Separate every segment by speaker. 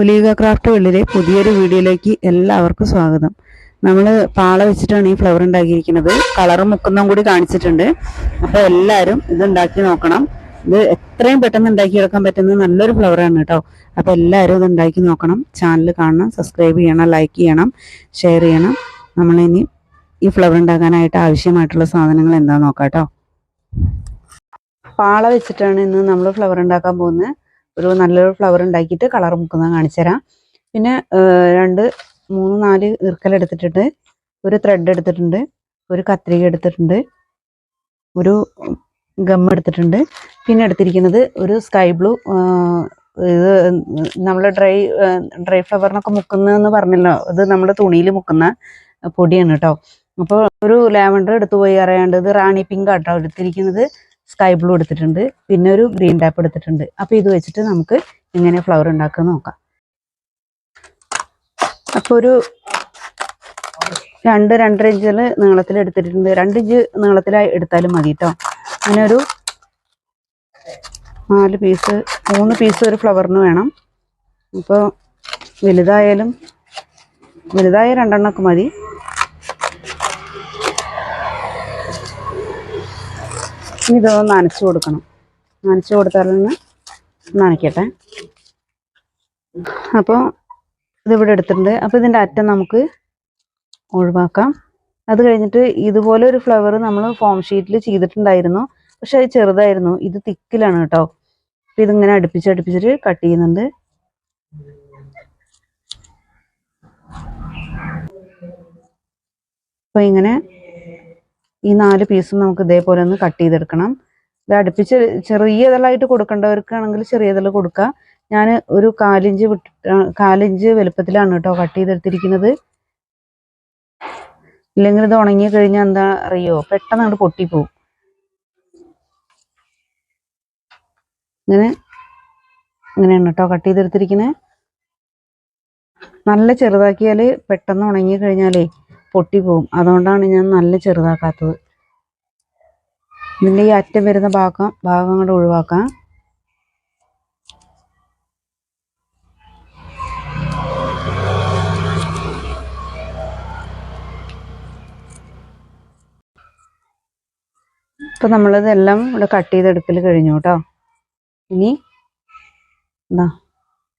Speaker 1: ഒലീഗ craft വെള്ളിലെ പുതിയൊരു വീഡിയോയിലേക്ക് എല്ലാവർക്കും സ്വാഗതം. നമ്മൾ പാള വെച്ചിട്ടാണ് ഈ ഫ്ലവർ ഉണ്ടാക്കിയിരിക്കുന്നത്. കളറും മുക്കുന്നതും കൂടി കാണിച്ചിട്ടുണ്ട്. അപ്പോൾ എല്ലാവരും ഇത് ഉണ്ടാക്കി നോക്കണം. ഇത് എത്രയും പെട്ടെന്ന് ഉണ്ടാക്കിയെടുക്കാൻ പറ്റുന്ന നല്ലൊരു ഫ്ലവറാണ് കേട്ടോ. അപ്പോൾ എല്ലാവരും ഇത് ഉണ്ടാക്കി നോക്കണം. ചാനൽ കാണണം സബ്സ്ക്രൈബ് ചെയ്യണം ലൈക്ക് ചെയ്യണം ഷെയർ ചെയ്യണം. നമ്മളിനി ഈ ഫ്ലവർ ഉണ്ടാക്കാനായിട്ട് ആവശ്യമായിട്ടുള്ള സാധനങ്ങൾ എന്താണെന്ന് നോക്കാം കേട്ടോ. പാള വെച്ചിട്ടാണ് ഇന്ന് നമ്മൾ ഫ്ലവർ ഉണ്ടാക്കാൻ പോകുന്നത്. ഒരു നല്ലൊരു ഫ്ലവർ ഉണ്ടാക്കിയിട്ട് കളർ മുക്കുന്നത് കാണിച്ചു തരാം. പിന്നെ രണ്ട് മൂന്ന് നാല് ഈർക്കൽ എടുത്തിട്ടുണ്ട്. ഒരു ത്രെഡ് എടുത്തിട്ടുണ്ട്. ഒരു കത്രിക എടുത്തിട്ടുണ്ട്. ഒരു ഗം എടുത്തിട്ടുണ്ട്. പിന്നെ എടുത്തിരിക്കുന്നത് ഒരു സ്കൈ ബ്ലൂ ഇത് നമ്മൾ ഡ്രൈ ഡ്രൈ ഫ്ലവറിനൊക്കെ മുക്കുന്നതെന്ന് പറഞ്ഞല്ലോ. ഇത് നമ്മൾ തുണിയിൽ മുക്കുന്ന പൊടിയാണ് കേട്ടോ അപ്പോൾ ഒരു ലാവൻഡർ എടുത്തു പോയി അറിയാണ്ട് ഇത് റാണി പിങ്ക് ആട്ടോ എടുത്തിരിക്കുന്നത്. സ്കൈ ബ്ലൂ എടുത്തിട്ടുണ്ട്. പിന്നെ ഒരു ഗ്രീൻ ടാപ്പ് എടുത്തിട്ടുണ്ട്. അപ്പോൾ ഇത് വെച്ചിട്ട് നമുക്ക് ഇങ്ങനെ ഫ്ലവർ ഉണ്ടാക്കാൻ നോക്കാം. അപ്പോൾ ഒരു രണ്ട് രണ്ടര ഇഞ്ചിൽ നീളത്തിൽ എടുത്തിട്ടുണ്ട്. രണ്ട് ഇഞ്ച് നീളത്തിലായി എടുത്താലും മതി കേട്ടോ അങ്ങനെ ഒരു നാല് പീസ് മൂന്ന് പീസ് ഒരു ഫ്ലവറിന് വേണം. അപ്പോൾ വലുതായാലും വലുതായ രണ്ടെണ്ണമൊക്കെ മതി. ഇനി ഇതൊന്ന് നനച്ചു കൊടുക്കണം. നനച്ചു കൊടുത്താലൊന്ന് നനയ്ക്കട്ടെ. അപ്പോൾ ഇതിവിടെ എടുത്തിട്ടുണ്ട്. അപ്പോൾ ഇതിന്റെ അറ്റം നമുക്ക് ഒഴിവാക്കാം. അത് കഴിഞ്ഞിട്ട് ഇതുപോലെ ഒരു ഫ്ലവർ നമ്മൾ ഫോം ഷീറ്റിൽ ചെയ്തിട്ടുണ്ടായിരുന്നു. പക്ഷെ അത് ചെറുതായിരുന്നു. ഇത് തിക്കിലാണ് കേട്ടോ. അപ്പം ഇതിങ്ങനെ അടുപ്പിച്ച് അടുപ്പിച്ചിട്ട് കട്ട് ചെയ്യുന്നുണ്ട്. അപ്പോൾ ഇങ്ങനെ ഈ നാല് പീസും നമുക്ക് ഇതേപോലെ ഒന്ന് കട്ട് ചെയ്തെടുക്കണം. ഇത് അടുപ്പിച്ച് ചെറിയ ഇതളായിട്ട് കൊടുക്കേണ്ടവർക്കാണെങ്കിൽ ചെറിയ കൊടുക്കുക. ഞാൻ ഒരു കാലിഞ്ച് വിട്ട് കാലിഞ്ച് വലുപ്പത്തിലാണ് കേട്ടോ കട്ട് ചെയ്തെടുത്തിരിക്കുന്നത്. ഇല്ലെങ്കിൽ ഇത് ഉണങ്ങി കഴിഞ്ഞാൽ എന്താ അറിയോ? പെട്ടെന്ന് അങ്ങോട്ട് പൊട്ടിപ്പോവും. ഇങ്ങനെ ഇങ്ങനെയാണ് കേട്ടോ കട്ട് ചെയ്തെടുത്തിരിക്കുന്നത്. നല്ല ചെറുതാക്കിയാൽ പെട്ടെന്ന് ഉണങ്ങി കഴിഞ്ഞാലേ പൊട്ടിപ്പോവും. അതുകൊണ്ടാണ് ഞാൻ നല്ല ചെറുതാക്കാത്തത്. ഇതിന്റെ ഈ അറ്റം വരുന്ന ഭാഗം ഭാഗം കൂടെ ഒഴിവാക്കാം. ഇപ്പം നമ്മളിതെല്ലാം ഇവിടെ കട്ട് ചെയ്തെടുക്കൽ കഴിഞ്ഞു കേട്ടോ. ഇനി എന്താ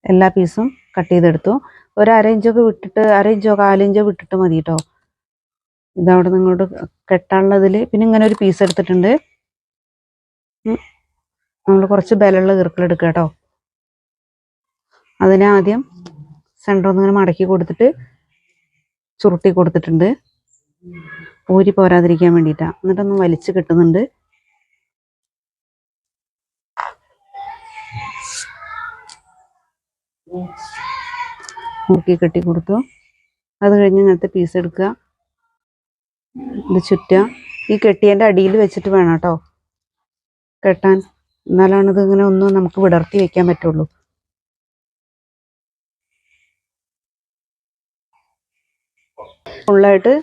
Speaker 1: എല്ലാ പീസും കട്ട് ചെയ്തെടുത്തു. ഒരു അര ഇഞ്ചൊക്കെ വിട്ടിട്ട് അര ഇഞ്ചോ കാലിഞ്ചോ വിട്ടിട്ട് മതി കേട്ടോ. ഇതവിടെ നിങ്ങോട്ട് കെട്ടാനുള്ളതിൽ പിന്നെ ഇങ്ങനെ ഒരു പീസ് എടുത്തിട്ടുണ്ട്. നമ്മൾ കുറച്ച് ബലമുള്ള ഈർക്കിലെടുക്കുക കേട്ടോ. അതിനെ ആദ്യം ഒന്നിങ്ങനെ മടക്കി കൊടുത്തിട്ട് ചുരുട്ടി കൊടുത്തിട്ടുണ്ട്. ഊരി പോരാതിരിക്കാൻ വേണ്ടിയിട്ടാണ് എന്നിട്ടൊന്നും വലിച്ചു കിട്ടുന്നുണ്ട്. മുറുക്കി കെട്ടി കൊടുത്തു. അത് കഴിഞ്ഞ് ഇങ്ങനത്തെ പീസ് എടുക്കുക. ഇത് ചുറ്റുക ഈ കെട്ടിയതിന്റെ അടിയിൽ വെച്ചിട്ട് വേണം കേട്ടോ. കെട്ടാൻ. എന്നാലാണ് ഇത് ഇങ്ങനെ ഒന്ന് നമുക്ക് വിടർത്തി വെക്കാൻ പറ്റുള്ളൂ. ഫുള്ളായിട്ട്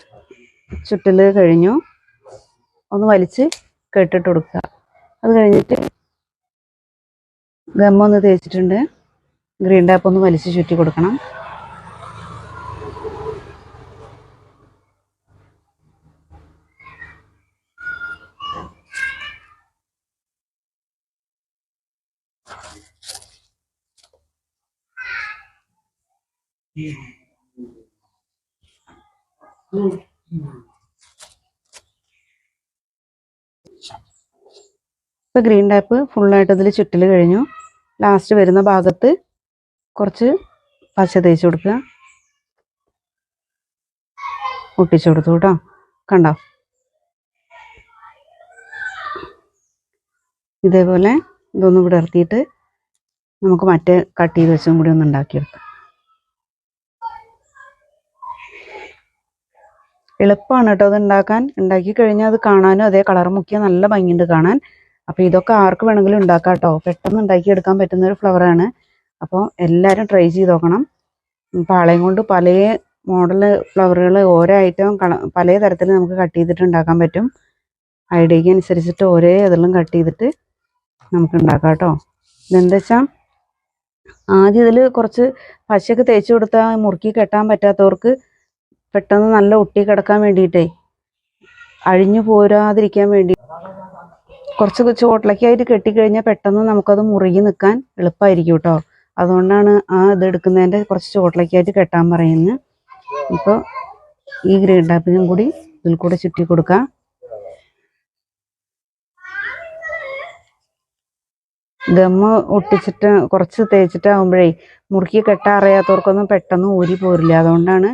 Speaker 1: ചുറ്റൽ കഴിഞ്ഞു. ഒന്ന് വലിച്ച് കെട്ടിട്ട് കൊടുക്കുക. അത് കഴിഞ്ഞിട്ട് ഗമ്മൊന്ന് തേച്ചിട്ടുണ്ട്. ഗ്രീൻ ടാപ്പ് ഒന്ന് വലിച്ച് ചുറ്റി കൊടുക്കണം. ഇപ്പോൾ ഗ്രീൻ ടാപ്പ് ഫുള്ളായിട്ട് ഇതിൽ ചുറ്റൽ കഴിഞ്ഞു. ലാസ്റ്റ് വരുന്ന ഭാഗത്ത് കുറച്ച് പശ തേച്ച് കൊടുക്കുക. ഒട്ടിച്ചു കൊടുത്തു കേട്ടോ. കണ്ടോ? ഇതേപോലെ ഇതൊന്ന് വിടർത്തിയിട്ട് നമുക്ക് മറ്റേ കട്ട് ചെയ്ത് വെച്ചും കൂടി ഒന്ന് ഉണ്ടാക്കിയെടുക്കാം. എളുപ്പമാണ് കേട്ടോ അത് ഉണ്ടാക്കാൻ. ഉണ്ടാക്കി കഴിഞ്ഞാൽ അത് കാണാനും അതേ കളർ മുക്കിയാൽ നല്ല ഭംഗിയുണ്ട് കാണാൻ. അപ്പോൾ ഇതൊക്കെ ആർക്ക് വേണമെങ്കിലും ഉണ്ടാക്കാം കേട്ടോ. പെട്ടെന്ന് ഉണ്ടാക്കിയെടുക്കാൻ പറ്റുന്ന ഒരു ഫ്ലവറാണ് അപ്പോൾ എല്ലാവരും ട്രൈ ചെയ്ത് നോക്കണം. പാളയം കൊണ്ട് പല മോഡൽ ഫ്ലവറുകൾ ഓരോ ഐറ്റം പല തരത്തിൽ നമുക്ക് കട്ട് ചെയ്തിട്ട് ഉണ്ടാക്കാൻ പറ്റും. ഐഡിയക്ക് അനുസരിച്ചിട്ട് ഓരോ ഇതെല്ലാം കട്ട് ചെയ്തിട്ട് നമുക്ക് ഉണ്ടാക്കാം കേട്ടോ. ഇതെന്താ വെച്ചാൽ ആദ്യം ഇതിൽ കുറച്ച് പശയൊക്കെ തേച്ച് കൊടുത്താൽ മുറുക്കി കെട്ടാൻ പറ്റാത്തവർക്ക് പെട്ടെന്ന് നല്ല ഒട്ടി കിടക്കാൻ വേണ്ടിയിട്ടേ. അഴിഞ്ഞു പോരാതിരിക്കാൻ വേണ്ടി. കുറച്ച് ചോട്ടിലേക്കായിട്ട് കെട്ടിക്കഴിഞ്ഞാൽ പെട്ടെന്ന് നമുക്കത് മുറുകി നിൽക്കാൻ എളുപ്പമായിരിക്കും കേട്ടോ അതുകൊണ്ടാണ് ആ ഇത് എടുക്കുന്നതിന്റെ കുറച്ച് ചോട്ടിലേക്കായിട്ട് കെട്ടാൻ പറയുന്നത്. ഇപ്പോൾ ഈ ഗ്രീൻ ടാപ്പിനും കൂടി ഇതിൽ കൂടെ ചുറ്റി കൊടുക്കാം. ഗമ്മ ഒട്ടിച്ചിട്ട് കുറച്ച് തേച്ചിട്ടാകുമ്പോഴേ മുറുക്കി കെട്ടാൻ അറിയാത്തവർക്കൊന്നും പെട്ടെന്ന് ഊരി പോരില്ല. അതുകൊണ്ടാണ്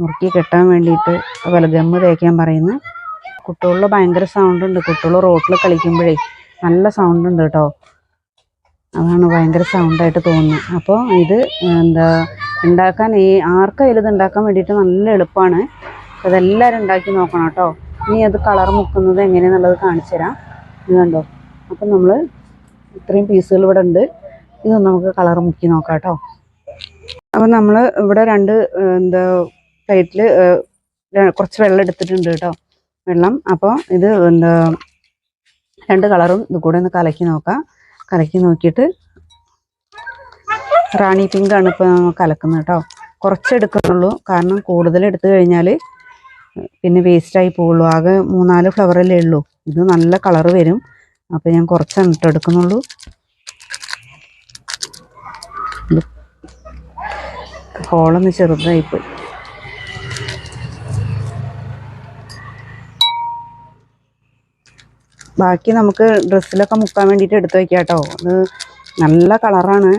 Speaker 1: മുറുക്കി കെട്ടാൻ വേണ്ടിയിട്ട് അതുപോലെ ഗമ്മ് തേക്കാൻ പറയുന്നു കുട്ടികളിൽ ഭയങ്കര സൗണ്ട് ഉണ്ട്. കുട്ടികൾ റോട്ടിൽ കളിക്കുമ്പോഴേ നല്ല സൗണ്ട് ഉണ്ട് കേട്ടോ. അതാണ് ഭയങ്കര സൗണ്ടായിട്ട് തോന്നുന്നത് അപ്പോൾ ഇത് എന്താ ഉണ്ടാക്കാൻ ഈ ആർക്കായാലും ഇത് ഉണ്ടാക്കാൻ വേണ്ടിയിട്ട് നല്ല എളുപ്പമാണ് അതെല്ലാവരും ഉണ്ടാക്കി നോക്കണം കേട്ടോ. ഇനി അത് കളർ മുക്കുന്നത് എങ്ങനെയാണെന്നുള്ളത് കാണിച്ചു തരാം. ഇത് കണ്ടോ? അപ്പം നമ്മൾ ഇത്രയും പീസുകൾ ഇവിടെ ഉണ്ട്. ഇത് നമുക്ക് കളർ മുക്കി നോക്കാം കേട്ടോ. അപ്പം നമ്മൾ ഇവിടെ രണ്ട് എന്താ പ്ലേറ്റിൽ കുറച്ച് വെള്ളം എടുത്തിട്ടുണ്ട് കേട്ടോ. വെള്ളം. അപ്പോൾ ഇത് എന്താ രണ്ട് കളറും ഇത് കൂടെ ഒന്ന് കലക്കി നോക്കാം. കലക്കി നോക്കിയിട്ട് റാണി പിങ്ക് ആണ് ഇപ്പോൾ കലക്കുന്നത് കേട്ടോ. കുറച്ചെടുക്കുന്നുള്ളൂ കാരണം കൂടുതൽ എടുത്തു കഴിഞ്ഞാൽ പിന്നെ വേസ്റ്റായി പോവുള്ളൂ ആകെ മൂന്നാൽ ഫ്ലവറല്ലേ ഉള്ളൂ. ഇത് നല്ല കളറ് വരും. അപ്പോൾ ഞാൻ കുറച്ചാണ് ഇട്ട് എടുക്കുന്നുള്ളൂ. ഹോളൊന്ന് ചെറുതായിപ്പോയി ബാക്കി നമുക്ക് ഡ്രസ്സിലൊക്കെ മുക്കാൻ വേണ്ടിയിട്ട് എടുത്ത് വയ്ക്കാം കേട്ടോ അത് നല്ല കളറാണ്.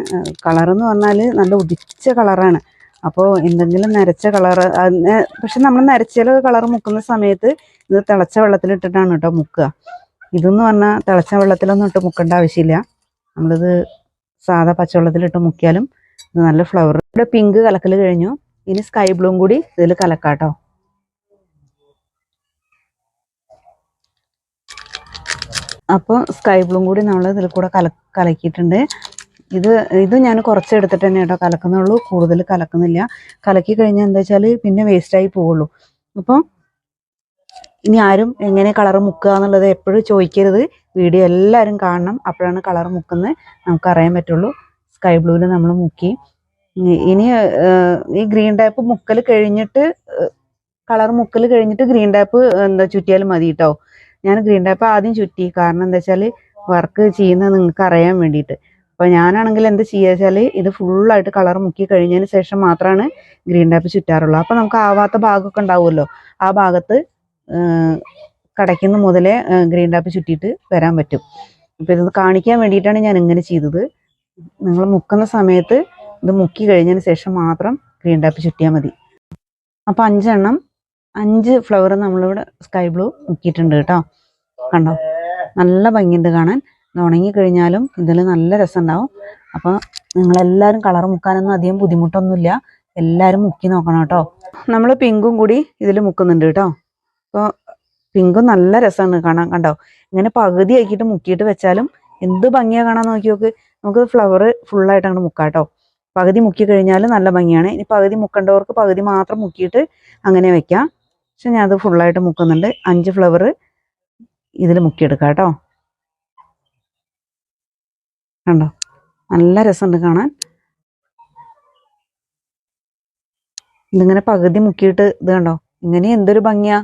Speaker 1: കളറെന്ന് പറഞ്ഞാൽ നല്ല ഉദിച്ച കളറാണ്. അപ്പോൾ എന്തെങ്കിലും നരച്ച കളറ് പക്ഷെ നമ്മൾ നരച്ച കളർ മുക്കുന്ന സമയത്ത് ഇത് തിളച്ച വെള്ളത്തിലിട്ടിട്ടാണ് കേട്ടോ മുക്കുക. ഇതെന്ന് പറഞ്ഞാൽ തിളച്ച വെള്ളത്തിലൊന്നും ഇട്ട് മുക്കേണ്ട ആവശ്യമില്ല. നമ്മളിത് സാധാ പച്ചവെള്ളത്തിലിട്ട് മുക്കിയാലും ഇത് നല്ല ഫ്ലവർ ഇവിടെ പിങ്ക് കലക്കൽ കഴിഞ്ഞു. ഇനി സ്കൈ ബ്ലൂം കൂടി ഇതിൽ കലക്കാട്ടോ. അപ്പോൾ സ്കൈ ബ്ലൂം കൂടി നമ്മൾ ഇതിൽ കൂടെ കല കലക്കിയിട്ടുണ്ട്. ഇത് ഇത് ഞാൻ കുറച്ച് എടുത്തിട്ട് തന്നെ കേട്ടോ കലക്കുന്നുള്ളൂ. കൂടുതൽ കലക്കുന്നില്ല. കലക്കി കഴിഞ്ഞാൽ എന്താ വെച്ചാൽ പിന്നെ വേസ്റ്റായി പോവുള്ളൂ. അപ്പോൾ ഇനി ആരും എങ്ങനെ കളർ മുക്കുക എന്നുള്ളത് എപ്പോഴും ചോദിക്കരുത്. വീഡിയോ എല്ലാവരും കാണണം. അപ്പോഴാണ് കളർ മുക്കുന്നത്. നമുക്കറിയാൻ പറ്റുള്ളൂ. സ്കൈ ബ്ലൂവിൽ നമ്മൾ മുക്കി. ഇനി- ഈ ഗ്രീൻ ടാപ്പ് മുക്കൽ കഴിഞ്ഞിട്ട് കളർ മുക്കൽ കഴിഞ്ഞിട്ട് ഗ്രീൻ ടാപ്പ് എന്താ ചുറ്റിയാൽ മതി കേട്ടോ. ഞാൻ ഗ്രീൻ ടാപ്പ് ആദ്യം ചുറ്റി. കാരണം എന്താ വെച്ചാൽ വർക്ക് ചെയ്യുന്നത് നിങ്ങൾക്ക് അറിയാൻ വേണ്ടിയിട്ട്. അപ്പോൾ ഞാനാണെങ്കിൽ എന്ത് ചെയ്യുക വെച്ചാൽ ഇത് ഫുള്ളായിട്ട് കളർ മുക്കി കഴിഞ്ഞതിന് ശേഷം മാത്രമാണ് ഗ്രീൻ ടാപ്പ് ചുറ്റാറുള്ളൂ. അപ്പോൾ നമുക്ക് ആവാത്ത ഭാഗമൊക്കെ ഉണ്ടാവുമല്ലോ. ആ ഭാഗത്ത് കടയ്ക്കുന്ന മുതലേ ഗ്രീൻ ടാപ്പ് ചുറ്റിയിട്ട് വരാൻ പറ്റും. അപ്പോൾ ഇത് കാണിക്കാൻ വേണ്ടിയിട്ടാണ് ഞാൻ ഇങ്ങനെ ചെയ്തത്. നിങ്ങൾ മുക്കുന്ന സമയത്ത് ഇത് മുക്കി കഴിഞ്ഞതിന് ശേഷം മാത്രം ഗ്രീൻ ടാപ്പ് ചുറ്റിയാൽ മതി. അപ്പോൾ അഞ്ചെണ്ണം അഞ്ച് ഫ്ലവർ നമ്മളിവിടെ സ്കൈ ബ്ലൂ മുക്കിയിട്ടുണ്ട് കേട്ടോ. കണ്ടോ? നല്ല ഭംഗിയുണ്ട് കാണാൻ. ഇത് ഉണങ്ങി കഴിഞ്ഞാലും ഇതിൽ നല്ല രസമുണ്ടാവും. അപ്പോൾ നിങ്ങളെല്ലാവരും കളർ മുക്കാനൊന്നും അധികം ബുദ്ധിമുട്ടൊന്നുമില്ല. എല്ലാവരും മുക്കി നോക്കണം കേട്ടോ. നമ്മൾ പിങ്കും കൂടി ഇതിൽ മുക്കുന്നുണ്ട് കേട്ടോ. അപ്പോൾ പിങ്കും നല്ല രസമാണ് കാണാൻ കണ്ടോ? ഇങ്ങനെ പകുതി ആക്കിയിട്ട് മുക്കിയിട്ട് വെച്ചാലും എന്ത് ഭംഗിയാ കാണാൻ നോക്കി നോക്ക്. നമുക്ക് ഫ്ലവർ ഫുള്ളായിട്ട് അങ്ങനെ മുക്കാം കേട്ടോ. പകുതി മുക്കി കഴിഞ്ഞാൽ നല്ല ഭംഗിയാണ്. ഇനി പകുതി മുക്കേണ്ടവർക്ക് പകുതി മാത്രം മുക്കിയിട്ട് അങ്ങനെ വെക്കാം. പക്ഷെ ഞാൻ അത് ഫുള്ളായിട്ട് മുക്കുന്നുണ്ട്. അഞ്ച് ഫ്ലവർ ഇതിൽ മുക്കിയെടുക്കാം കേട്ടോ. കണ്ടോ? നല്ല രസമുണ്ട് കാണാൻ. ഇതിങ്ങനെ പകുതി മുക്കിയിട്ട് ഇത് കണ്ടോ? ഇങ്ങനെ എന്തൊരു ഭംഗിയാ.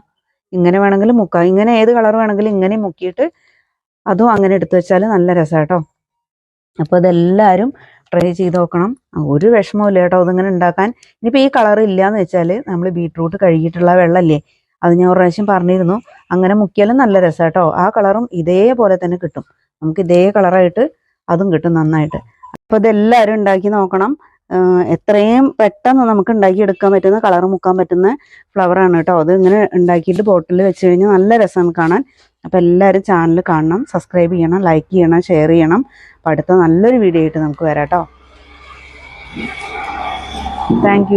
Speaker 1: ഇങ്ങനെ വേണമെങ്കിലും മുക്കാം. ഇങ്ങനെ ഏത് കളർ വേണമെങ്കിലും ഇങ്ങനെ മുക്കിയിട്ട് അതും അങ്ങനെ എടുത്തു വെച്ചാൽ നല്ല രസം കേട്ടോ. അപ്പോൾ ഇതെല്ലാവരും ട്രൈ ചെയ്ത് നോക്കണം. ഒരു വിഷമവും കേട്ടോ ഇതിങ്ങനെ ഉണ്ടാക്കാൻ. ഇനിയിപ്പോൾ ഈ കളർ ഇല്ലയെന്ന് വെച്ചാൽ നമ്മൾ ബീട്രൂട്ട് കഴുകിയിട്ടുള്ള വെള്ളമല്ലേ അത് ഞാൻ ഒരു പ്രാവശ്യം പറഞ്ഞിരുന്നു. അങ്ങനെ മുക്കിയാലും നല്ല രസം കേട്ടോ. ആ കളറും ഇതേപോലെ തന്നെ കിട്ടും. നമുക്ക് ഇതേ കളറായിട്ട് അതും കിട്ടും നന്നായിട്ട്. അപ്പോൾ ഇതെല്ലാവരും ഉണ്ടാക്കി നോക്കണം. എത്രയും പെട്ടെന്ന് നമുക്ക് ഉണ്ടാക്കിയെടുക്കാൻ പറ്റുന്ന കളർ മുക്കാൻ പറ്റുന്ന ഫ്ലവറാണ് കേട്ടോ. അത് ഇങ്ങനെ ഉണ്ടാക്കിയിട്ട് ബോട്ടിൽ വെച്ച് കഴിഞ്ഞാൽ നല്ല രസമാണ് കാണാൻ. അപ്പോൾ എല്ലാവരും ചാനൽ കാണണം സബ്സ്ക്രൈബ് ചെയ്യണം ലൈക്ക് ചെയ്യണം ഷെയർ ചെയ്യണം. അപ്പോൾ അടുത്ത നല്ലൊരു വീഡിയോ ആയിട്ട് നമുക്ക് വരാം കേട്ടോ താങ്ക്